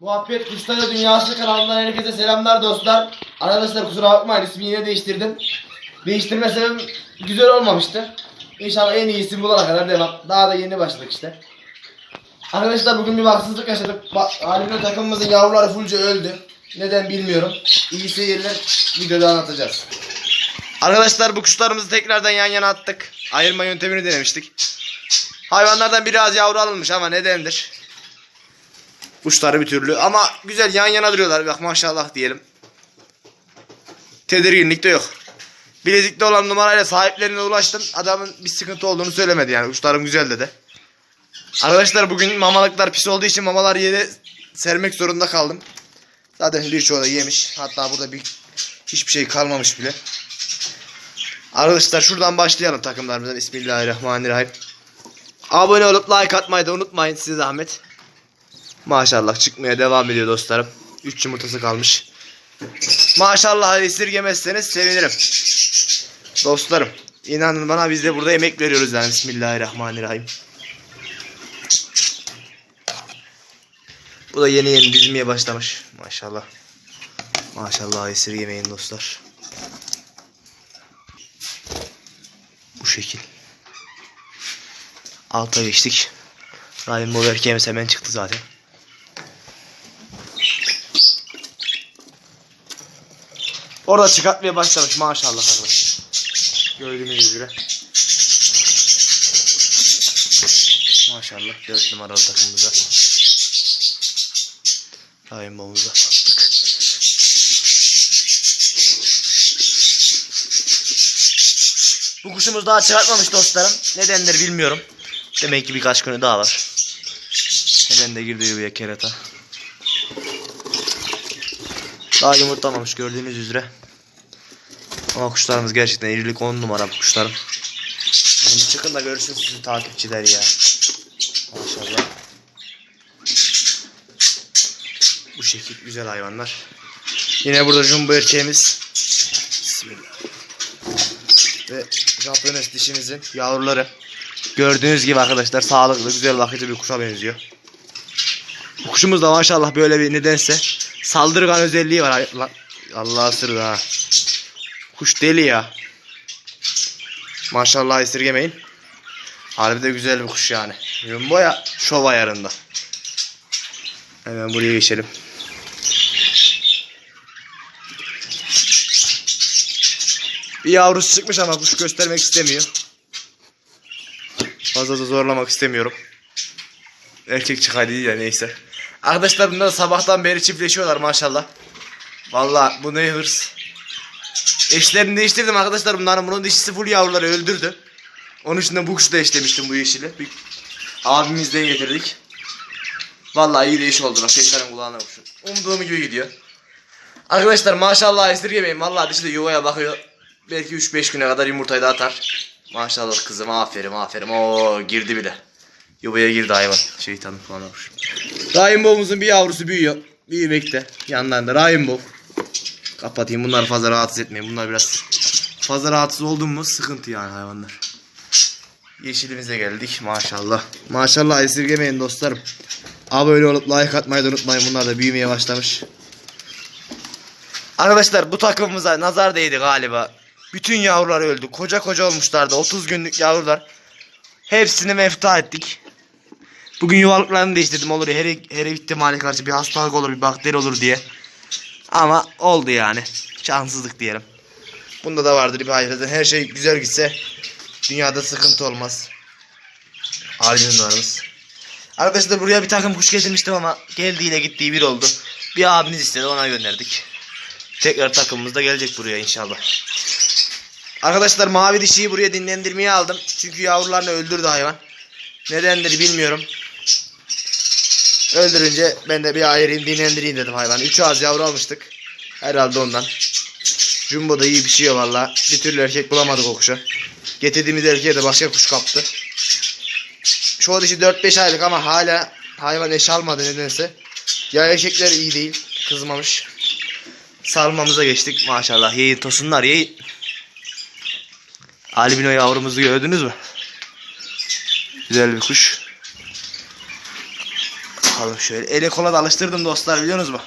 Muhabbet Kuşları Dünyası kanalından herkese selamlar dostlar. Arkadaşlar kusura bakmayın ismini yine değiştirdim. Değiştirme sebebim güzel olmamıştı. İnşallah en iyi isim bulana kadar devam. Daha da yeni başladık işte. Arkadaşlar bugün bir baksızlık yaşadık. Bak, Halimle takımımızın yavruları fullce öldü. Neden bilmiyorum. İyi seyirler videoda anlatacağız. Arkadaşlar bu kuşlarımızı tekrardan yan yana attık. Ayırma yöntemini denemiştik. Hayvanlardan biraz yavru alınmış ama nedendir? Kuşları bir türlü ama güzel yan yana duruyorlar. Bak maşallah diyelim. Tedirginlik de yok. Bilezikte olan numarayla sahiplerine ulaştım. Adamın bir sıkıntı olduğunu söylemedi yani. Kuşlarım güzel dedi. Arkadaşlar bugün mamalıklar pis olduğu için mamalar yere sermek zorunda kaldım. Zaten birçoğu da yemiş. Hatta burada bir hiçbir şey kalmamış bile. Arkadaşlar şuradan başlayalım takımlarımızdan. Bismillahirrahmanirrahim. Abone olup like atmayı da unutmayın size zahmet. Maşallah çıkmaya devam ediyor dostlarım. 3 yumurtası kalmış. Maşallah esirgemezseniz sevinirim. Dostlarım inanın bana biz de burada emek veriyoruz yani. Bismillahirrahmanirrahim. Bu da yeni yeni dizmeye başlamış. Maşallah. Maşallah esirgemeyin dostlar. Bu şekil. Alta geçtik. Rainbow erkeğimiz hemen çıktı zaten. Orada çıkartmaya başlamış maşallah arkadaşlar. Gördüğünüz üzere. Maşallah 4 numaralı takımımıza. Rainbow'umuza. Bu kuşumuz daha çıkartmamış dostlarım. Nedendir bilmiyorum. Demek ki birkaç günü daha var. Hemen de girdi buraya kerata. Daha yumurtlamamış gördüğünüz üzere. Ama kuşlarımız gerçekten irilik 10 numara bu kuşlarım. Şimdi çıkın da görsün sizi takipçiler ya. Maşallah. Bu şekil güzel hayvanlar. Yine burada jumbo erkeğimiz. Bismillah. Ve Japones dişimizin yavruları. Gördüğünüz gibi arkadaşlar sağlıklı, güzel bakıcı bir kuşa benziyor. Bu kuşumuz da maşallah böyle bir nedense saldırgan özelliği var. Allah sırrı ha. Kuş deli ya. Maşallah esirgemeyin. Harbi de güzel bir kuş yani. Jumbo ya şov ayarında. Hemen buraya geçelim. Bir yavrusu çıkmış ama kuş göstermek istemiyor. Fazla da zorlamak istemiyorum. Erkek çıkaydı ya neyse. Arkadaşlar bunlar sabahtan beri çiftleşiyorlar maşallah. Vallahi bu ne hırs. Eşlerini değiştirdim arkadaşlar bunların. Bunun dişisi full yavruları öldürdü. Onun için de bu kuşu da eşlemiştim bu yeşili. Bir abimizden getirdik. Vallahi iyi değiş oldular. Tekrar kulağına kuşun. Umduğum gibi gidiyor. Arkadaşlar maşallah esirgemeyin. Vallahi dişi de yuvaya bakıyor. Belki 3-5 güne kadar yumurtayı da atar. Maşallah kızım aferin aferin. Oo girdi bile. Yuvaya girdi hayvan. Şeytanın kulağına kuş. Rainbow'umuzun bir yavrusu büyüyor. Büyümekte. Yanlarında Rainbow. Kapatayım bunları fazla rahatsız etmeyin. Bunlar biraz fazla rahatsız oldun mu sıkıntı yani hayvanlar. Yeşilimize geldik maşallah. Maşallah esirgemeyin dostlarım. Abone olup like atmayı da unutmayın. Bunlar da büyümeye başlamış. Arkadaşlar bu takımımıza nazar değdi galiba. Bütün yavrular öldü. Koca koca olmuşlardı. 30 günlük yavrular. Hepsini mefta ettik. Bugün yuvalıklarını değiştirdim olur ya her, her ihtimale karşı bir hastalık olur bir bakteri olur diye. Ama oldu yani. Şanssızlık diyelim. Bunda da vardır bir hayır. Zaten Her şey güzel gitse dünyada sıkıntı olmaz. Alimlerimiz. Arkadaşlar buraya bir takım kuş getirmiştim ama geldiğiyle gittiği bir oldu. Bir abiniz istedi ona gönderdik. Tekrar takımımız da gelecek buraya inşallah. Arkadaşlar mavi dişiyi buraya dinlendirmeye aldım. Çünkü yavrularını öldürdü hayvan. Nedendir bilmiyorum. Öldürünce ben de bir ayırayım dinlendireyim dedim hayvanı. 3 ağız yavru almıştık. Herhalde ondan. Jumbo da iyi pişiyor valla. Bir türlü erkek bulamadık o kuşa. Getirdiğimiz erkeğe de başka kuş kaptı. Çoğu dişi 4-5 aylık ama hala hayvan eş almadı nedense. Ya erkekler iyi değil. Kızmamış. Salmamıza geçtik maşallah. Yiyin tosunlar yiyin. Albino yavrumuzu gördünüz mü? Güzel bir kuş. Bakalım şöyle. Ele kola da alıştırdım dostlar biliyorsunuz mu?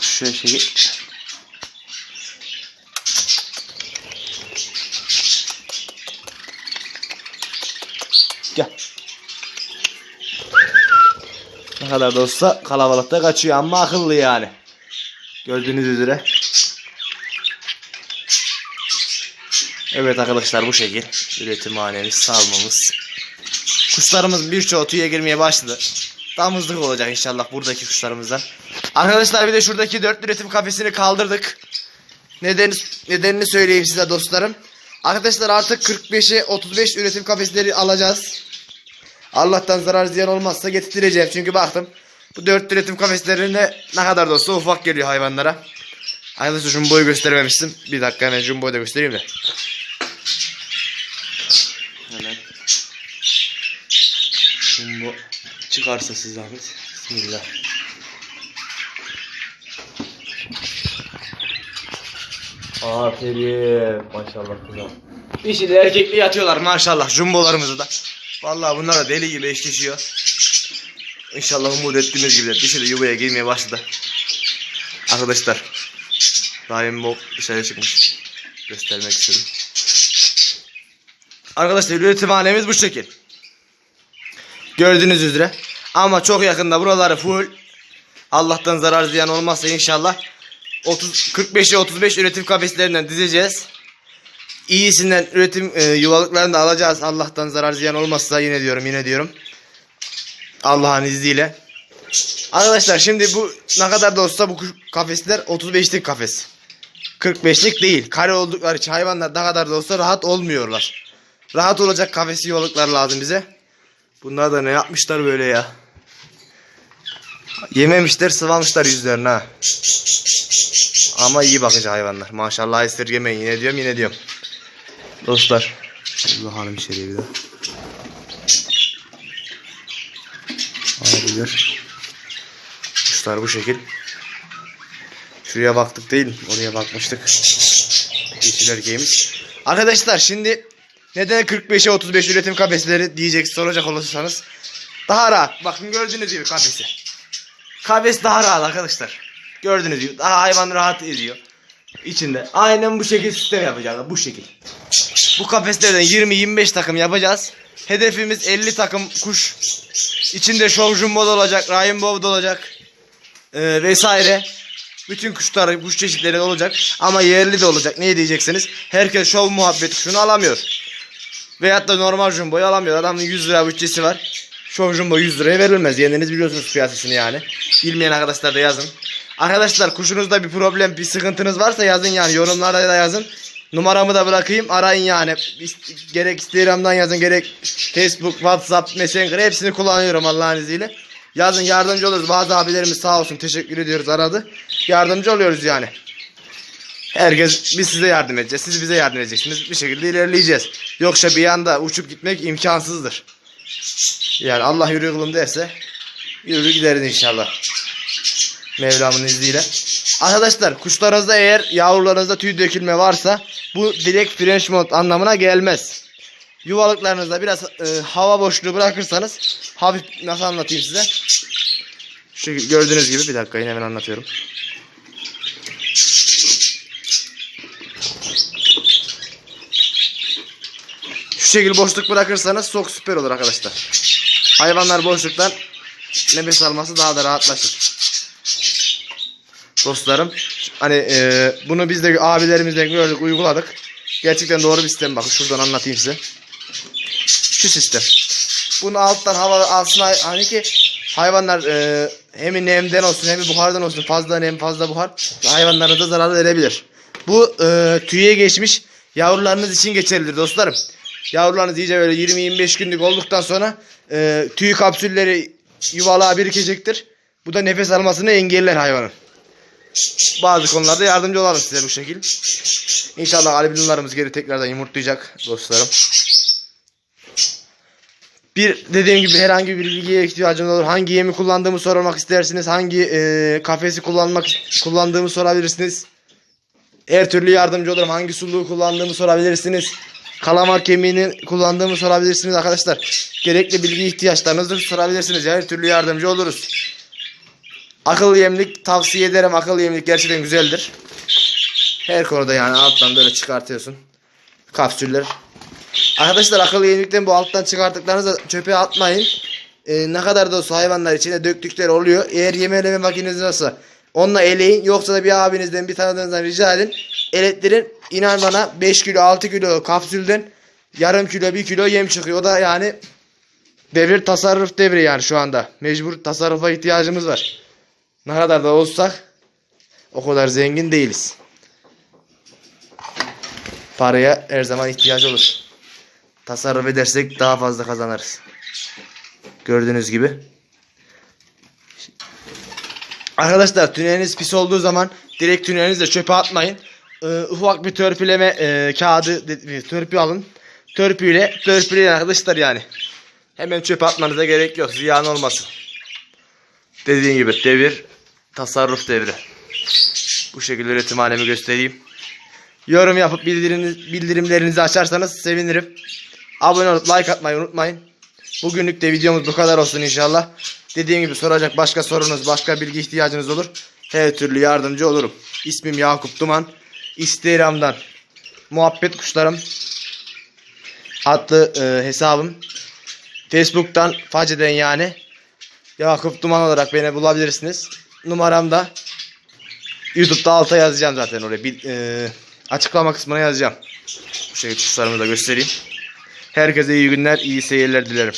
Şöyle şey. Gel. Ne kadar da olsa kalabalıkta kaçıyor ama akıllı yani. Gördüğünüz üzere. Evet arkadaşlar bu şekil. Üretimhanemiz, salmamız. Kuşlarımız birçoğu tüye girmeye başladı. Damızlık olacak inşallah buradaki kuşlarımızdan. Arkadaşlar bir de şuradaki dört üretim kafesini kaldırdık. Nedeni, nedenini söyleyeyim size dostlarım. Arkadaşlar artık 45'e 35 üretim kafesleri alacağız. Allah'tan zarar ziyan olmazsa getireceğim. Çünkü baktım bu dört üretim kafeslerinde ne kadar da olsa ufak geliyor hayvanlara. Arkadaşlar jumbo'yu göstermemiştim. Bir dakika hemen jumbo'yu da göstereyim de. Hemen. Jumbo çıkarsa siz zahmet. Bismillah. Aferin. Maşallah güzel. Dişi de erkekli yatıyorlar maşallah jumbolarımızı da. Vallahi bunlar da deli gibi eşleşiyor. İnşallah umut ettiğimiz gibi de dişi de yuvaya girmeye başladı. Arkadaşlar. Rahim Bob dışarı çıkmış. Göstermek istedim. Arkadaşlar üretimhanemiz bu şekil. Gördüğünüz üzere. Ama çok yakında buraları full. Allah'tan zarar ziyan olmazsa inşallah 30 45'e 35 üretim kafeslerinden dizeceğiz. İyisinden üretim e, yuvalıklarını da alacağız. Allah'tan zarar ziyan olmazsa yine diyorum yine diyorum. Allah'ın izniyle. Arkadaşlar şimdi bu ne kadar da olsa bu kafesler 35'lik kafes. 45'lik değil. Kare oldukları için hayvanlar ne kadar da olsa rahat olmuyorlar. Rahat olacak kafesi yuvalıklar lazım bize. Bunlar da ne yapmışlar böyle ya. Yememişler sıvamışlar yüzlerine ha. Ama iyi bakıcı hayvanlar. Maşallah esirgemeyin. Yine diyorum yine diyorum. Dostlar. Bakalım içeriye bir daha. Olabilir. Kuşlar bu şekil. Şuraya baktık değil? Oraya bakmıştık. Yeşil erkeğimiz. Arkadaşlar şimdi neden 45'e 35 üretim kafesleri diyecek soracak olursanız daha rahat. Bakın gördüğünüz gibi kafesi. Kafes daha rahat arkadaşlar. Gördüğünüz gibi daha hayvan rahat ediyor. İçinde. Aynen bu şekil sistem yapacağız. Bu şekil. Bu kafeslerden 20-25 takım yapacağız. Hedefimiz 50 takım kuş. İçinde show jumbo da olacak, rainbow da olacak. Ee, vesaire. Bütün kuşlar, kuş çeşitleri olacak. Ama yerli de olacak. Ne diyeceksiniz? Herkes show muhabbet kuşunu alamıyor. Veyahut da normal jumboyu alamıyor. Adamın 100 lira bütçesi var. Show jumbo 100 liraya verilmez. Kendiniz biliyorsunuz piyasasını yani. Bilmeyen arkadaşlar da yazın. Arkadaşlar kuşunuzda bir problem, bir sıkıntınız varsa yazın yani. Yorumlarda da yazın. Numaramı da bırakayım. Arayın yani. Gerek Instagram'dan yazın, gerek Facebook, WhatsApp, Messenger hepsini kullanıyorum Allah'ın izniyle. Yazın yardımcı oluruz. Bazı abilerimiz sağ olsun teşekkür ediyoruz aradı. Yardımcı oluyoruz yani. Herkes biz size yardım edeceğiz. Siz bize yardım edeceksiniz. Bir şekilde ilerleyeceğiz. Yoksa bir anda uçup gitmek imkansızdır. Yani Allah yürü kılım derse yürü gideriz inşallah. Mevlamın izniyle. Arkadaşlar kuşlarınızda eğer yavrularınızda tüy dökülme varsa bu direkt French mode anlamına gelmez. Yuvalıklarınızda biraz e, hava boşluğu bırakırsanız hafif nasıl anlatayım size. Şu gördüğünüz gibi bir dakika yine hemen anlatıyorum. Şu şekil boşluk bırakırsanız çok süper olur arkadaşlar. Hayvanlar boşluktan nefes alması daha da rahatlaşır. Dostlarım hani e, bunu biz de abilerimizden gördük uyguladık. Gerçekten doğru bir sistem bakın şuradan anlatayım size. Şu sistem. Bunu alttan hava alsın hani ki hayvanlar e, hem nemden olsun hem buhardan olsun fazla nem fazla buhar hayvanlara da zarar verebilir. Bu e, tüye geçmiş yavrularınız için geçerlidir dostlarım. Yavrularınız iyice böyle 20-25 günlük olduktan sonra e, tüy kapsülleri yuvalığa birikecektir. Bu da nefes almasını engeller hayvanın. Bazı konularda yardımcı olalım size bu şekil. İnşallah albinolarımız geri tekrardan yumurtlayacak dostlarım. Bir dediğim gibi herhangi bir bilgiye ihtiyacınız olur. Hangi yemi kullandığımı sormak istersiniz. Hangi e, kafesi kullanmak kullandığımı sorabilirsiniz. Her türlü yardımcı olurum. Hangi suluğu kullandığımı sorabilirsiniz. Kalamar kemiğini kullandığımı sorabilirsiniz arkadaşlar. Gerekli bilgi ihtiyaçlarınızı sorabilirsiniz. Her türlü yardımcı oluruz. Akıllı yemlik tavsiye ederim. Akıllı yemlik gerçekten güzeldir. Her konuda yani alttan böyle çıkartıyorsun. Kapsüller. Arkadaşlar akıllı yemlikten bu alttan çıkarttıklarınızı çöpe atmayın. Ee, ne kadar da olsa hayvanlar içine döktükleri oluyor. Eğer yeme eleme makineniz varsa onunla eleyin. Yoksa da bir abinizden bir tanıdığınızdan rica edin. Elettirin. İnan bana 5 kilo 6 kilo kapsülden yarım kilo 1 kilo yem çıkıyor. O da yani devir tasarruf devri yani şu anda. Mecbur tasarrufa ihtiyacımız var. Ne kadar da olsak o kadar zengin değiliz. Paraya her zaman ihtiyaç olur. Tasarruf edersek daha fazla kazanırız. Gördüğünüz gibi. Arkadaşlar tüneliniz pis olduğu zaman direkt tünelinizi çöpe atmayın. Ee, ufak bir törpüleme e, kağıdı törpü alın. Törpüyle törpüleyin arkadaşlar yani. Hemen çöpe atmanıza gerek yok. Ziyan olmasın. Dediğim gibi devir tasarruf devri. Bu şekilde üretim halimi göstereyim. Yorum yapıp bildiriniz, bildirimlerinizi açarsanız sevinirim. Abone olup like atmayı unutmayın. Bugünlük de videomuz bu kadar olsun inşallah. Dediğim gibi soracak başka sorunuz, başka bilgi ihtiyacınız olur. Her türlü yardımcı olurum. İsmim Yakup Duman. Instagram'dan muhabbet kuşlarım adlı e, hesabım. Facebook'tan Face'den yani Yakup Duman olarak beni bulabilirsiniz. Numaram da YouTube'da alta yazacağım zaten oraya. Bir, e, açıklama kısmına yazacağım. Bu şekilde kuşlarımı da göstereyim. Herkese iyi günler, iyi seyirler dilerim.